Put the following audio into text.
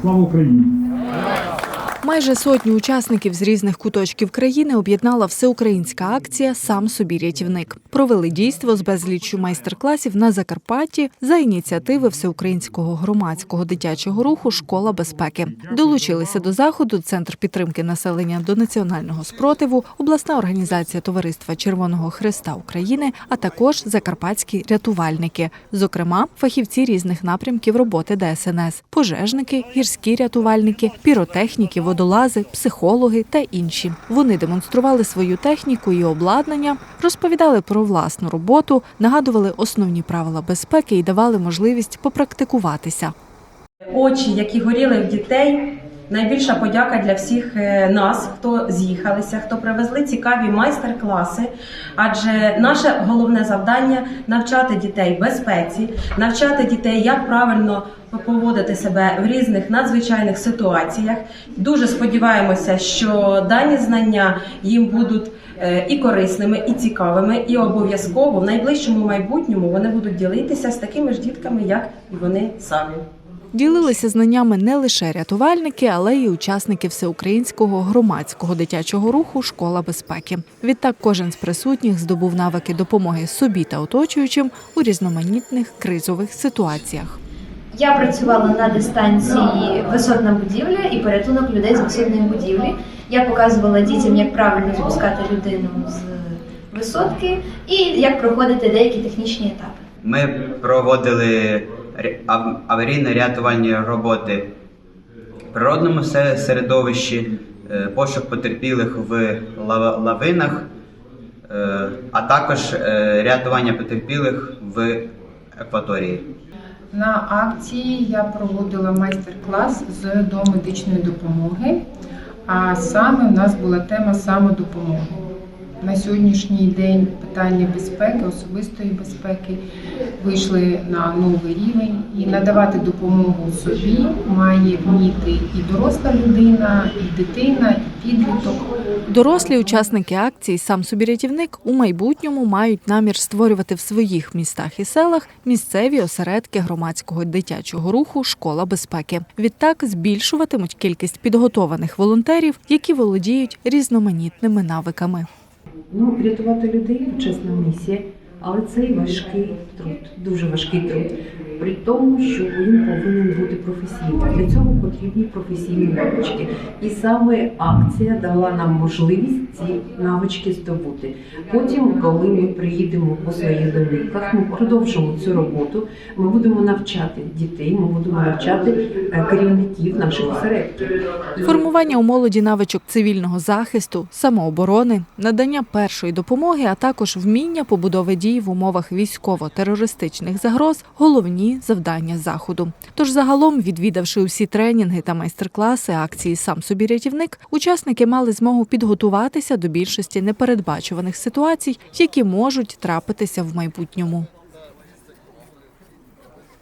Слава Україні! Майже сотню учасників з різних куточків країни об'єднала всеукраїнська акція Сам собі рятівник. Провели дійство з безліччю майстер-класів на Закарпатті за ініціативи всеукраїнського громадського дитячого руху Школа безпеки. Долучилися до заходу Центр підтримки населення до національного спротиву, обласна організація Товариства Червоного Христа України, а також закарпатські рятувальники, зокрема фахівці різних напрямків роботи ДСНС, пожежники, гірські рятувальники, піротехніки, водолази, психологи та інші. Вони демонстрували свою техніку і обладнання, розповідали про власну роботу, нагадували основні правила безпеки і давали можливість попрактикуватися. очі, які горіли в дітей. Найбільша подяка для всіх е, нас, хто з'їхалися, хто привезли цікаві майстер-класи. Адже наше головне завдання навчати дітей безпеці, навчати дітей, як правильно поводити себе в різних надзвичайних ситуаціях. Дуже сподіваємося, що дані знання їм будуть е, і корисними, і цікавими, і обов'язково в найближчому майбутньому вони будуть ділитися з такими ж дітками, як і вони самі. Ділилися знаннями не лише рятувальники, але й учасники всеукраїнського громадського дитячого руху Школа безпеки. Відтак кожен з присутніх здобув навики допомоги собі та оточуючим у різноманітних кризових ситуаціях. Я працювала на дистанції висотна будівля і порятунок людей з висотної будівлі. Я показувала дітям, як правильно запускати людину з висотки і як проходити деякі технічні етапи. Ми проводили аварійно-рятувальні роботи в природному середовищі, е, пошук потерпілих в лавинах, е, а також е, рятування потерпілих в акваторії. На акції я проводила майстер-клас з домедичної допомоги, а саме в нас була тема самодопомоги. На сьогоднішній день питання безпеки, особистої безпеки вийшли на новий рівень і надавати допомогу собі має вміти і доросла людина, і дитина, і підліток. Дорослі учасники акції Сам собі рятівник у майбутньому мають намір створювати в своїх містах і селах місцеві осередки громадського дитячого руху Школа безпеки. Відтак збільшуватимуть кількість підготованих волонтерів, які володіють різноманітними навиками. Ну, рятувати людей почесна місія, але це і важкий труд, дуже важкий труд. При тому, що він повинен бути професійним. Для цього потрібні професійні навички. І саме акція дала нам можливість ці навички здобути. Потім, коли ми приїдемо по своїх домівках, ми продовжимо цю роботу. Ми будемо навчати дітей, ми будемо навчати е, керівників наших осередків. Формування у молоді навичок цивільного захисту, самооборони, надання першої допомоги, а також вміння побудови дій в умовах військово-терористичних загроз головні завдання заходу. Тож, загалом, відвідавши усі тренінги та майстер-класи акції Сам собі рятівник, учасники мали змогу підготуватися до більшості непередбачуваних ситуацій, які можуть трапитися в майбутньому.